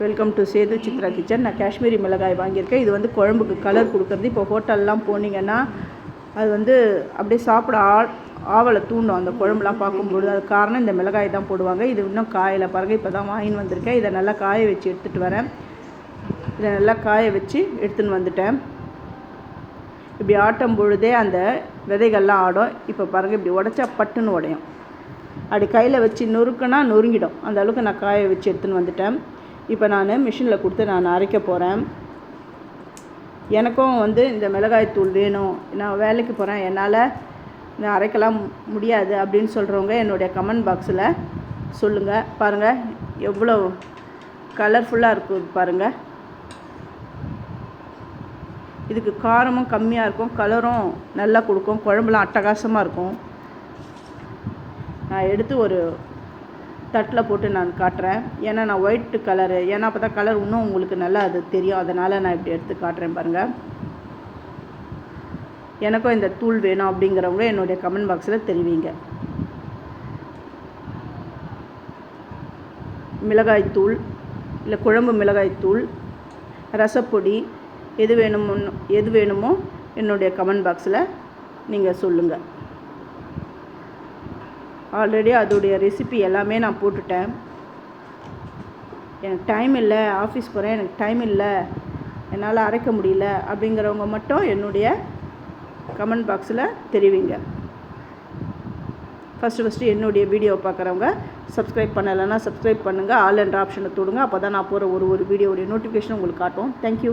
Welcome to Sethu Chitra kitchen நான் காஷ்மீரி மிளகாய் வாங்கியிருக்கேன். இது வந்து குழம்புக்கு கலர் கொடுக்குறது. இப்போ ஹோட்டல்லாம் போனீங்கன்னா அது வந்து அப்படியே சாப்பிட ஆ ஆவலை தூண்டும் அந்த குழம்புலாம் பார்க்கும்பொழுது. அது காரணம் இந்த மிளகாய் தான் போடுவாங்க. இது இன்னும் காயில் பாருங்கள் இப்போ தான் வாங்கின்னு வந்திருக்கேன். இதை நல்லா காய வச்சு எடுத்துகிட்டு வரேன். இதை நல்லா காய வச்சு எடுத்துன்னு வந்துட்டேன். இப்படி ஆட்டும் பொழுதே அந்த விதைகள்லாம் ஆடும். இப்போ பாருங்கள் இப்படி உடச்சா பட்டுன்னு உடையும். அப்படி கையில் வச்சு நொறுக்குன்னா நொறுங்கிடும். அந்த அளவுக்கு நான் காய வச்சு எடுத்துன்னு வந்துட்டேன். இப்போ நான் மிஷினில் கொடுத்து நான் அரைக்க போகிறேன். எனக்கும் வந்து இந்த மிளகாய் தூள் வேணும். நான் வேலைக்கு போகிறேன். என்னால் நான் அரைக்கலாம் முடியாது அப்படின்னு சொல்கிறவங்க என்னுடைய கமெண்ட் பாக்ஸில் சொல்லுங்கள் பாருங்கள் எவ்வளோ கலர்ஃபுல்லாக இருக்குது பாருங்கள் இதுக்கு காரமும் கம்மியாக இருக்கும் கலரும் நல்லா கொடுக்கும் குழம்புலாம் அட்டகாசமாக இருக்கும். நான் எடுத்து ஒரு தட்டில் போட்டு நான் காட்டுறேன். ஏன்னா நான் ஒயிட் கலரு ஏன்னா அப்போ தான் கலர் இன்னும் உங்களுக்கு நல்லா அது தெரியும். அதனால் நான் இப்படி எடுத்து காட்டுறேன் பாருங்கள் எனக்கும் இந்த தூள் வேணும் அப்படிங்கிறவங்க என்னுடைய கமெண்ட் பாக்ஸில் தெரிவிங்க. மிளகாய் தூள் இல்லை குழம்பு மிளகாய் தூள் ரசப்பொடி எது வேணுமோ எது வேணுமோ என்னுடைய கமெண்ட் பாக்ஸில் நீங்கள் சொல்லுங்கள் ஆல்ரெடி அதோடைய ரெசிபி எல்லாமே நான் போட்டுட்டேன். எனக்கு டைம் இல்லை ஆஃபீஸ் போகிறேன் எனக்கு டைம் இல்லை என்னால் அரைக்க முடியல அப்படிங்கிறவங்க மட்டும் என்னுடைய கமெண்ட் பாக்ஸில் தெரிவிங்க. ஃபஸ்ட்டு ஃபஸ்ட்டு என்னுடைய வீடியோவை பார்க்குறவங்க சப்ஸ்கிரைப் பண்ணலைன்னா சப்ஸ்கிரைப் பண்ணுங்கள் ஆல் என்ற ஆப்ஷனை தொடுங்க. அப்போ தான் நான் போகிற ஒரு ஒரு வீடியோடைய நோட்டிஃபிகேஷன் உங்களுக்கு காட்டும். தேங்க்யூ